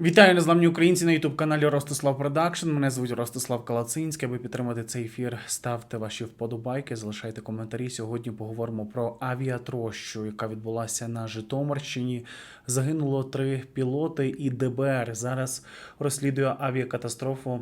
Вітаю незламні українці на youtube каналі Ростислав Продакшн. Мене звуть Ростислав Калацинський. Аби підтримати цей ефір, ставте ваші вподобайки, залишайте коментарі. Сьогодні поговоримо про авіатрощу, яка відбулася на Житомирщині. Загинуло три пілоти, і ДБР зараз розслідує авіакатастрофу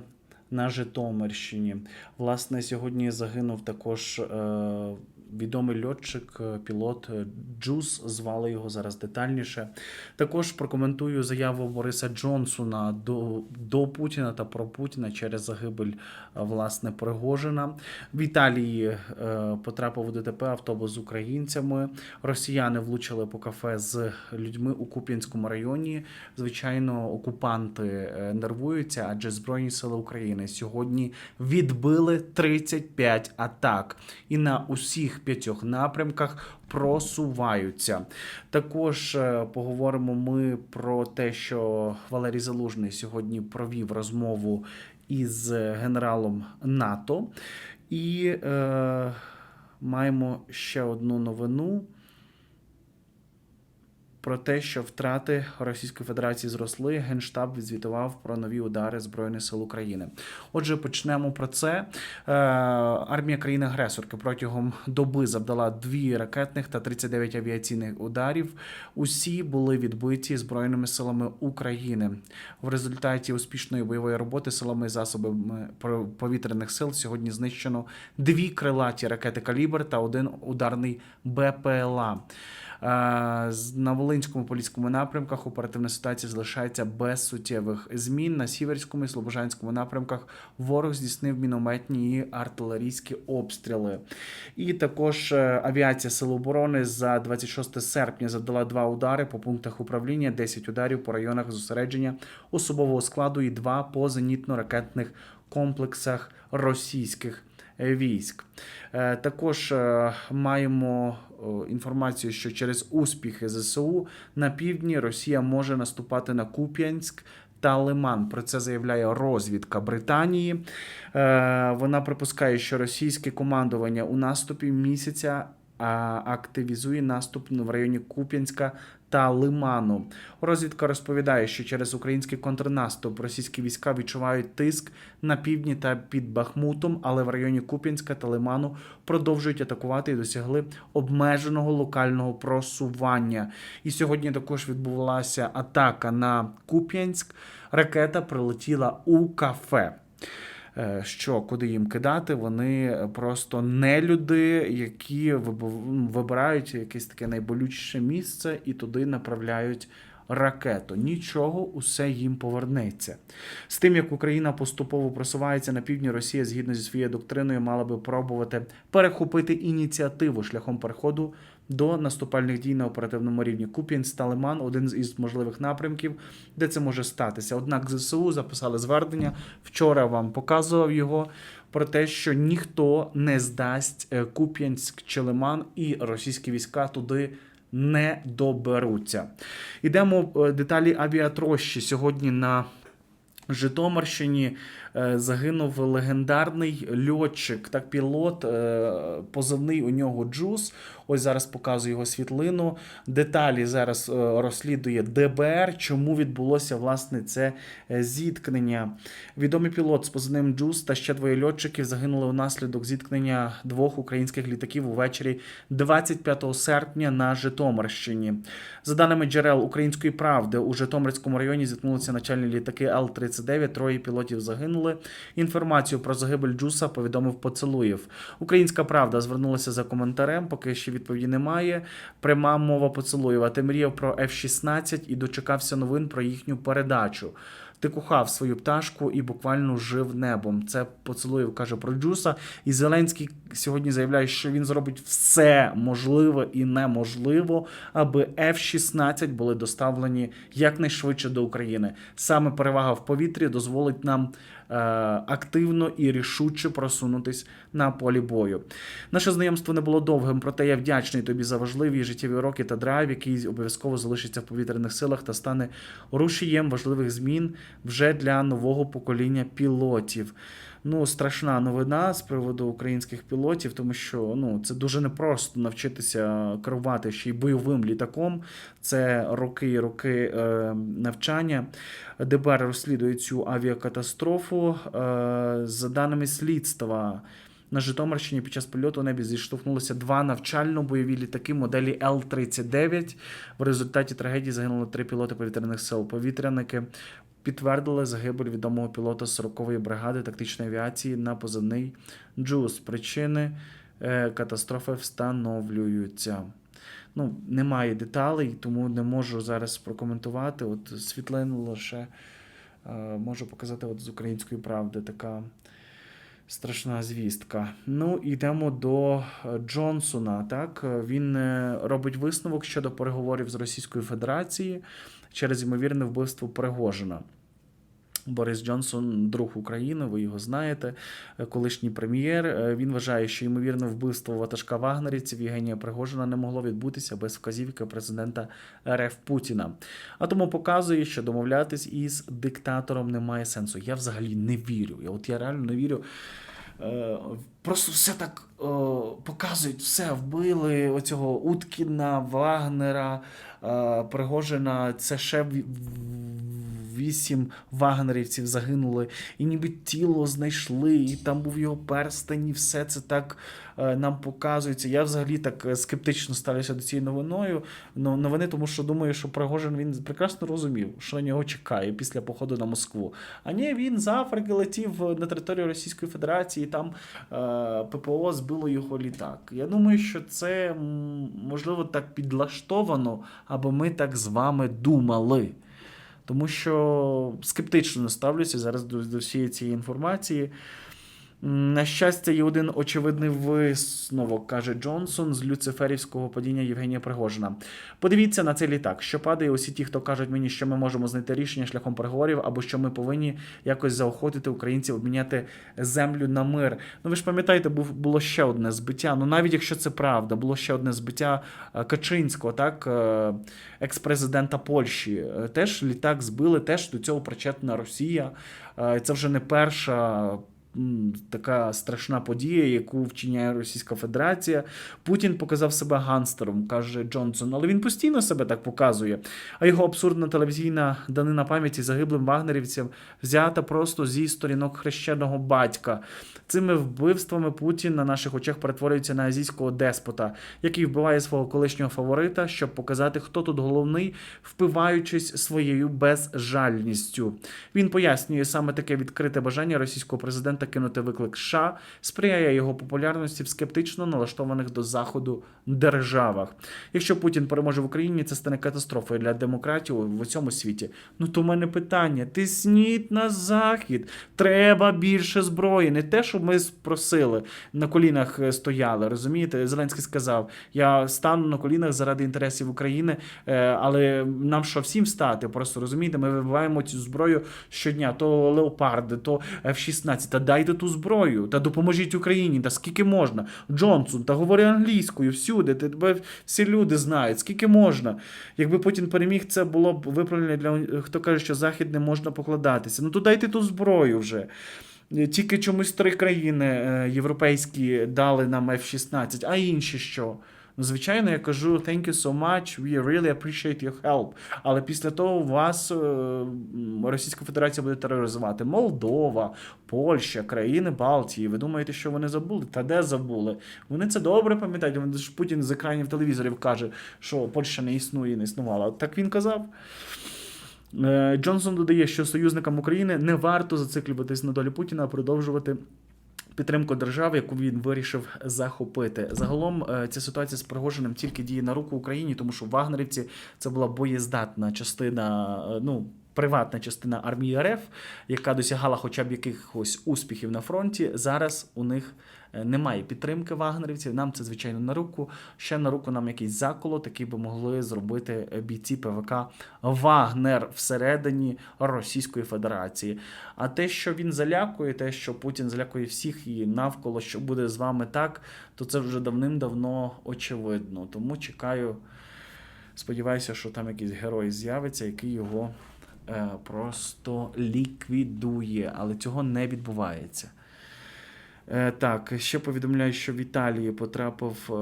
на Житомирщині. Власне, сьогодні загинув також. Е- Відомий льотчик, е, пілот е, Джуз, звали його зараз детальніше. Також прокоментую заяву Бориса Джонсона до, до Путіна та про Путіна через загибель е, власне Пригожина. В Італії потрапив у ДТП автобус з українцями. Росіяни влучили по кафе з людьми у Куп'янському районі. Звичайно, окупанти нервуються, адже Збройні сили України сьогодні відбили 35 атак і на усіх п'ятьох напрямках просуваються. Також е, поговоримо ми про те, що Валерій Залужний сьогодні провів розмову із генералом НАТО, і е, маємо ще одну новину. Про те, що втрати Російської Федерації зросли, Генштаб відзвітував про нові удари Збройних сил України. Отже, почнемо про це. Е, армія країни-агресорки протягом доби завдала дві ракетних та 39 авіаційних ударів. Усі були відбиті Збройними силами України. В результаті успішної бойової роботи силами і засобами повітряних сил сьогодні знищено дві крилаті ракети Калібр та один ударний БПЛА. Е, На Волинському поліському напрямках оперативна ситуація залишається без суттєвих змін. На Сіверському і Слобожанському напрямках ворог здійснив мінометні і артилерійські обстріли. І також е, авіація Сил оборони за 26 серпня завдала два удари по пунктах управління, 10 ударів по районах зосередження особового складу і два по зенітно-ракетних комплексах російських військ. Е, Також е, маємо інформацію, що через успіхи ЗСУ на півдні Росія може наступати на Куп'янськ. Та Лиман про це заявляє розвідка Британії. Е, вона припускає, що російське командування у наступі місяця активізує наступ в районі Куп'янська та Лиману. Розвідка розповідає, що через український контрнаступ російські війська відчувають тиск на півдні та під Бахмутом, але в районі Куп'янська та Лиману продовжують атакувати і досягли обмеженого локального просування. І сьогодні також відбулася атака на Куп'янськ. Ракета прилетіла у кафе. Е, Що куди їм кидати? Вони просто не люди, які вибирають якесь таке найболючіше місце і туди направляють ракету. Нічого, усе їм повернеться. З тим, як Україна поступово просувається на півдні, Росія, згідно зі своєю доктриною, мала би пробувати перехопити ініціативу шляхом переходу до наступальних дій на оперативному рівні. Куп'янськ та Лиман один із можливих напрямків, де це може статися. Однак ЗСУ записали звернення. Вчора вам показував його про те, що ніхто не здасть е, Куп'янськ чи Лиман, і російські війська туди. Не доберуться. Ідемо е, деталі авіатрощі. Сьогодні на Житомирщині загинув легендарний льотчик, так пілот, е, позивний у нього Джуз. Ось зараз показую його світлину. Деталі зараз е, розслідує ДБР. Чому відбулося власне це е, зіткнення? Відомий пілот з позивним Джуз та ще двоє льотчиків загинули внаслідок зіткнення двох українських літаків увечері 25 серпня на Житомирщині. За даними джерел української правди, у Житомирському районі зіткнулися начальні літаки Л-39, троє пілотів загинули. Інформацію про загибель Джуса повідомив Поцелуєв. Українська правда звернулася за коментарем, поки ще відповіді немає. Пряма мова Поцелуєва. Ти мріяв про F-16 і дочекався новин про їхню передачу. Ти кохав свою пташку і буквально жив небом. Це поцілуєв каже про Джуса. І Зеленський сьогодні заявляє, що він зробить все можливе і неможливо, аби F-16 були доставлені якнайшвидше до України. Саме перевага в повітрі дозволить нам активно і рішуче просунутись на полі бою. Наше знайомство не було довгим, проте я вдячний тобі за важливі життєві уроки та драйв, який обов'язково залишиться в повітряних силах та стане рушієм важливих змін вже для нового покоління пілотів. Ну, страшна новина з приводу українських пілотів, тому що ну це дуже непросто навчитися керувати ще й бойовим літаком. Це роки і роки е, навчання. ДБР розслідує цю авіакатастрофу. Е, за даними слідства. На Житомирщині під час польоту небі зіштовхнулися два навчально-бойові літаки моделі Л-39. В результаті трагедії загинуло три пілоти повітряних сил. Повітряники підтвердили загибель відомого пілота 40-ї бригади тактичної авіації на позивний Джус. Причини е, катастрофи встановлюються. Ну, немає деталей, тому не можу зараз прокоментувати. От світлину лише е, можу показати от з української правди така страшна звістка. Ну, йдемо до е, Джонсона. Так, Е, він е, робить висновок щодо переговорів з Російською Федерацією через ймовірне вбивство Пригожина. Борис Джонсон, друг України, ви його знаєте, е, колишній прем'єр. Е, Він вважає, що ймовірне вбивство ватажка вагнерівців Євгенія Пригожина не могло відбутися без вказівки президента РФ Путіна. А тому показує, що домовлятись із диктатором немає сенсу. Я взагалі не вірю. Я от я реально не вірю. Е, Просто все так показують, все вбили оцього Уткіна, Вагнера, Пригожина. Це ще в- вісім вагнерівців загинули, і ніби тіло знайшли, і там був його перстень, і все це так е, нам показується. Я взагалі так е, скептично ставлюся до цієї новиною. но- новини, тому що думаю, що Пригожин він прекрасно розумів, що на нього чекає після походу на Москву. А ні, він з Африки летів на територію Російської Федерації, і там е, ППО збило його літак. Я думаю, що це можливо так підлаштовано, аби ми так з вами думали. Тому що скептично ставлюся зараз до, до всієї цієї інформації. На щастя, є один очевидний висновок, каже Джонсон з люциферівського падіння Євгенія Пригожина. Подивіться на цей літак, що падає усі ті, хто кажуть мені, що ми можемо знайти рішення шляхом переговорів, або що ми повинні якось заохотити українців обміняти землю на мир. Ну ви ж пам'ятаєте, був було ще одне збиття. Ну навіть якщо це правда, було ще одне збиття е, Качинського, так е, екс-президента Польщі. Е, Теж літак збили, теж до цього причетна Росія. Це вже не перша. Така страшна подія, яку вчиняє Російська Федерація. Путін показав себе ганстером, каже Джонсон, але він постійно себе так показує. А його абсурдна телевізійна данина пам'яті загиблим вагнерівцям взята просто зі сторінок хрещеного батька. Цими вбивствами Путін на наших очах перетворюється на азійського деспота, який вбиває свого колишнього фаворита, щоб показати, хто тут головний, впиваючись своєю безжальністю. Він пояснює саме таке відкрите бажання російського президента кинути виклик США, сприяє його популярності в скептично налаштованих до заходу державах. Якщо Путін переможе в Україні, це стане катастрофою для демократії в усьому світі. Ну то в мене питання: тисніть на захід. Треба більше зброї. Не те, що ми просили на колінах е, стояли. Розумієте? Зеленський сказав: я стану на колінах заради інтересів України, е, але нам що всім стати? Просто розумієте, ми вибиваємо цю зброю щодня. То леопарди, то F-16. Та дайте ту зброю, та допоможіть Україні. Та скільки можна? Джонсон, та говори англійською всюди. Тебе всі люди знають, скільки можна. Якби Путін переміг, це було б виправлення для хто каже, що Захід не можна покладатися. Ну то дайте ту зброю вже. Тільки чомусь три країни е, європейські дали нам F-16, а інші що? Ну, звичайно, я кажу thank you so much, we really appreciate your help. Але після того вас е, Російська Федерація буде тероризувати. Молдова, Польща, країни Балтії. Ви думаєте, що вони забули? Та де забули? Вони це добре пам'ятають. Вони ж Путін з екранів телевізорів каже, що Польща не існує, не існувала. Так він казав. Е, Джонсон додає, що союзникам України не варто зациклюватись на долі Путіна, а продовжувати. Підтримку держави, яку він вирішив захопити. Загалом е, ця ситуація з Пригожиним тільки діє на руку Україні, тому що вагнерівці це була боєздатна частина, е, ну приватна частина армії РФ, яка досягала хоча б якихось успіхів на фронті. Зараз у них е, немає підтримки вагнерівців. Нам це звичайно на руку. Ще на руку нам якийсь заколот, який би могли зробити е, бійці ПВК Вагнер всередині Російської Федерації. А те, що він залякує, те, що Путін залякує всіх і навколо, що буде з вами так, то це вже давним-давно очевидно. Тому чекаю, сподіваюся, що там якийсь герой з'явиться, який його просто ліквідує. Але цього не відбувається. Е, Так, ще повідомляють, що в Італії потрапив е,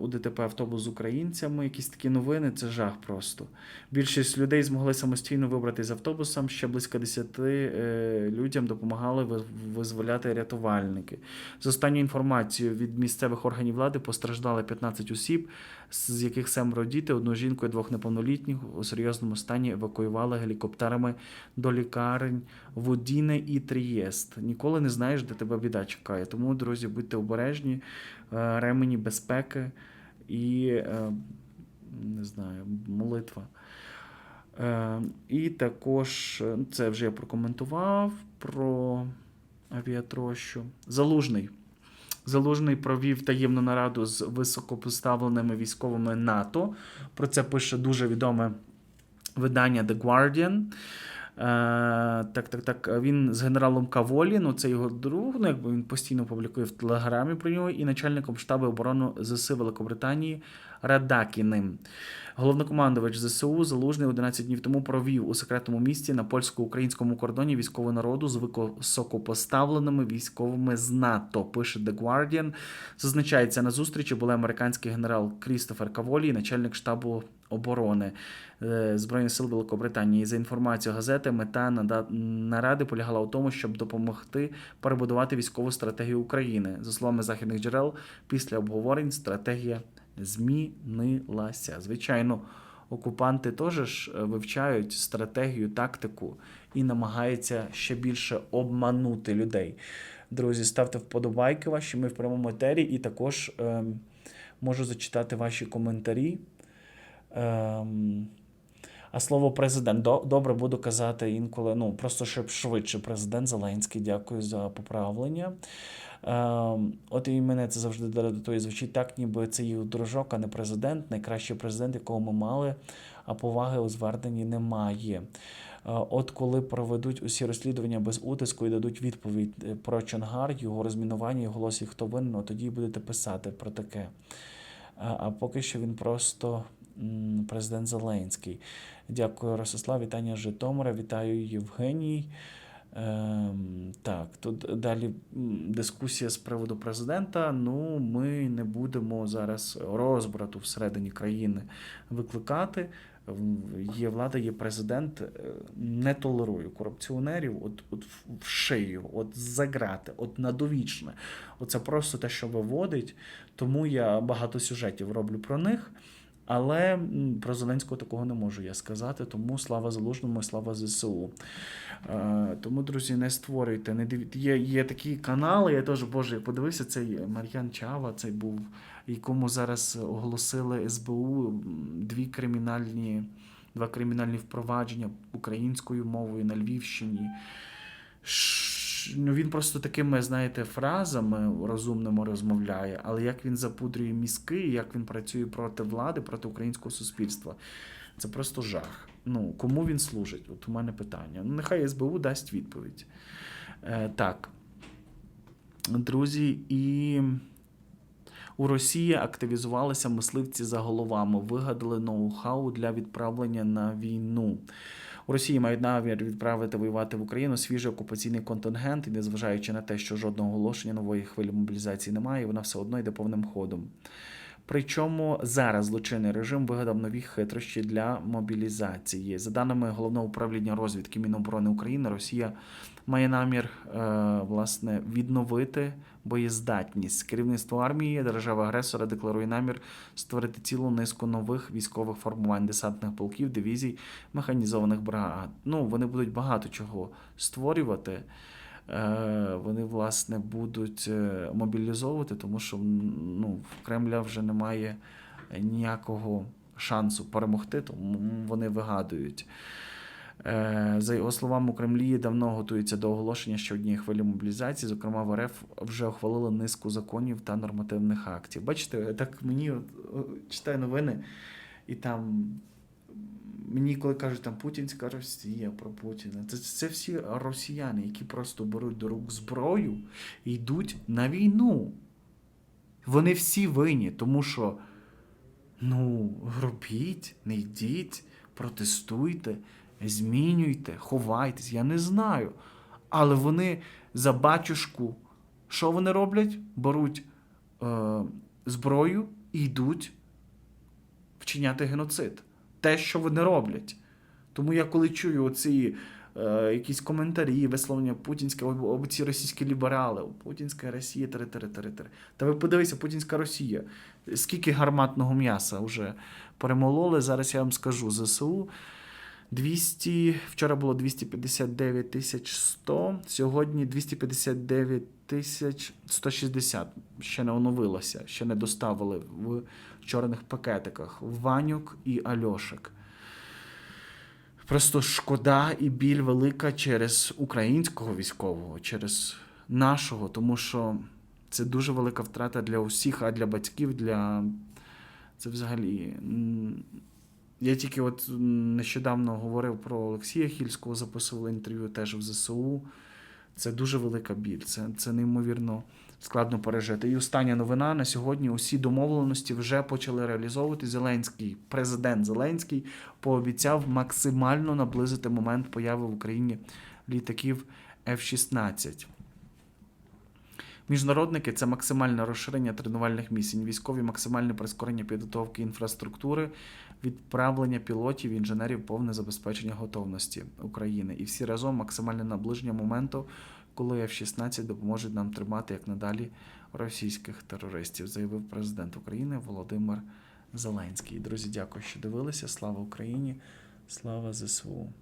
у ДТП автобус з українцями. Якісь такі новини, це жах просто. Більшість людей змогли самостійно вибрати з автобусом. Ще близько 10 е, людям допомагали визволяти рятувальники. З останньою інформацією від місцевих органів влади постраждали 15 осіб, з яких семеро діти, одну жінку і двох неповнолітніх у серйозному стані евакуювали гелікоптерами до лікарень Водіне і Трієст. Ніколи не знаєш, де тебе біда чекає. Тому, друзі, будьте обережні, е, ремені безпеки і е, не знаю, молитва. Е, І також це вже я прокоментував про авіатрощу. Залужний. Залужний провів таємну нараду з високопоставленими військовими НАТО. Про це пише дуже відоме видання The Guardian. Е, так, так, так. Він з генералом Каволі, ну це його друг, ну якби він постійно публікує в телеграмі про нього, і начальником штабу оборони ЗСУ Великобританії Радакіним. Головнокомандувач ЗСУ Залужний 11 днів тому провів у секретному місті на польсько-українському кордоні військову народу з високопоставленими військовими з НАТО. Пише The Guardian. Зазначається, на зустрічі були американський генерал Крістофер Каволі начальник штабу оборони е, Збройних сил Великобританії. За інформацією газети, мета наради полягала у тому, щоб допомогти перебудувати військову стратегію України. За словами західних джерел, після обговорень стратегія змінилася. Звичайно, окупанти теж е, вивчають стратегію, тактику і намагаються ще більше обманути людей. Друзі, ставте вподобайки ваші. Ми в прямому етері, і також ем, можу зачитати ваші коментарі. Ем, а слово президент. Добре буду казати інколи. Ну, просто щоб швидше. Президент Зеленський, дякую за поправлення. Ем, от і мене це завжди дратує. Звучить так, ніби це їх дружок, а не президент, найкращий президент, якого ми мали, а поваги у зверненні немає. Е, От коли проведуть усі розслідування без утиску і дадуть відповідь е, про Чонгар, його розмінування і голосі, хто винен, тоді будете писати про таке. А, а поки що він просто президент Зеленський. Дякую, Ростислав. Вітання з Житомира. Вітаю Євгеній. Ем, так, тут далі дискусія з приводу президента. Ну, ми не будемо зараз розбрату всередині країни викликати. Є влада, є президент. Е, Не толерую корупціонерів, от, от в- шию, от за грати, от на довічне. Оце просто те, що виводить. Тому я багато сюжетів роблю про них. Але про Зеленського такого не можу я сказати. Тому слава залужному, слава ЗСУ. Е, Тому, друзі, не створюйте. Не диві... є, є такі канали. Я теж боже, я подивився цей Мар'ян Чава, цей був, якому зараз оголосили СБУ дві кримінальні, два кримінальні впровадження українською мовою на Львівщині. Ну, він просто такими, знаєте, фразами розумними розмовляє, але як він запудрює мізки, як він працює проти влади, проти українського суспільства, це просто жах. Ну, кому він служить? От у мене питання. Ну, нехай СБУ дасть відповідь. Е, так. Друзі, і у Росії активізувалися мисливці за головами, вигадали ноу-хау для відправлення на війну. Росії мають намір відправити воювати в Україну свіжий окупаційний контингент, і незважаючи на те, що жодного оголошення нової хвилі мобілізації немає, вона все одно йде повним ходом. Причому зараз злочинний режим вигадав нові хитрощі для мобілізації. За даними головного управління розвідки Міноборони України, Росія має намір е, власне відновити боєздатність. Керівництво армії держави-агресора декларує намір створити цілу низку нових військових формувань десантних полків, дивізій, механізованих бригад. Ну, вони будуть багато чого створювати. Е, Вони, власне, будуть е, мобілізовувати, тому що ну, в Кремля вже немає ніякого шансу перемогти, тому вони вигадують. Е, За його словами, у Кремлі давно готуються до оголошення ще однієї хвилі мобілізації. Зокрема, в РФ вже ухвалили низку законів та нормативних актів. Бачите, так мені читаю новини, і там мені, коли кажуть там Путінська Росія про Путіна, це, це всі росіяни, які просто беруть до рук зброю і йдуть на війну. Вони всі винні, тому що ну, робіть, не йдіть, протестуйте, змінюйте, ховайтесь, я не знаю. Але вони за батюшку Що вони роблять? Беруть е, зброю і йдуть вчиняти геноцид. Те, що вони роблять. Тому я коли чую оці е, якісь коментарі, висловлення путінське, об, об ці російські ліберали, путінська Росія, тири, тири, тири, тири. Та ви подивіться, путінська Росія. Скільки гарматного м'яса вже перемололи. Зараз я вам скажу ЗСУ. 200, вчора було 259 тисяч 100, сьогодні 259 тисяч 160. Ще не оновилося, ще не доставили в чорних пакетиках. Ванюк і Альошик. Просто шкода і біль велика через українського військового, через нашого, тому що це дуже велика втрата для усіх, а для батьків, для це взагалі. Я тільки от нещодавно говорив про Олексія Хільського, записували інтерв'ю теж в ЗСУ. Це дуже велика біль, це, це неймовірно складно пережити. І остання новина на сьогодні усі домовленості вже почали реалізовувати. Зеленський, президент Зеленський пообіцяв максимально наблизити момент появи в Україні літаків F-16. Міжнародники це максимальне розширення тренувальних місій, військові максимальне прискорення підготовки інфраструктури, відправлення пілотів, інженерів, повне забезпечення готовності України. І всі разом максимальне наближення моменту, коли F-16 допоможуть нам тримати як надалі російських терористів, заявив президент України Володимир Зеленський. Друзі, дякую, що дивилися. Слава Україні! Слава ЗСУ!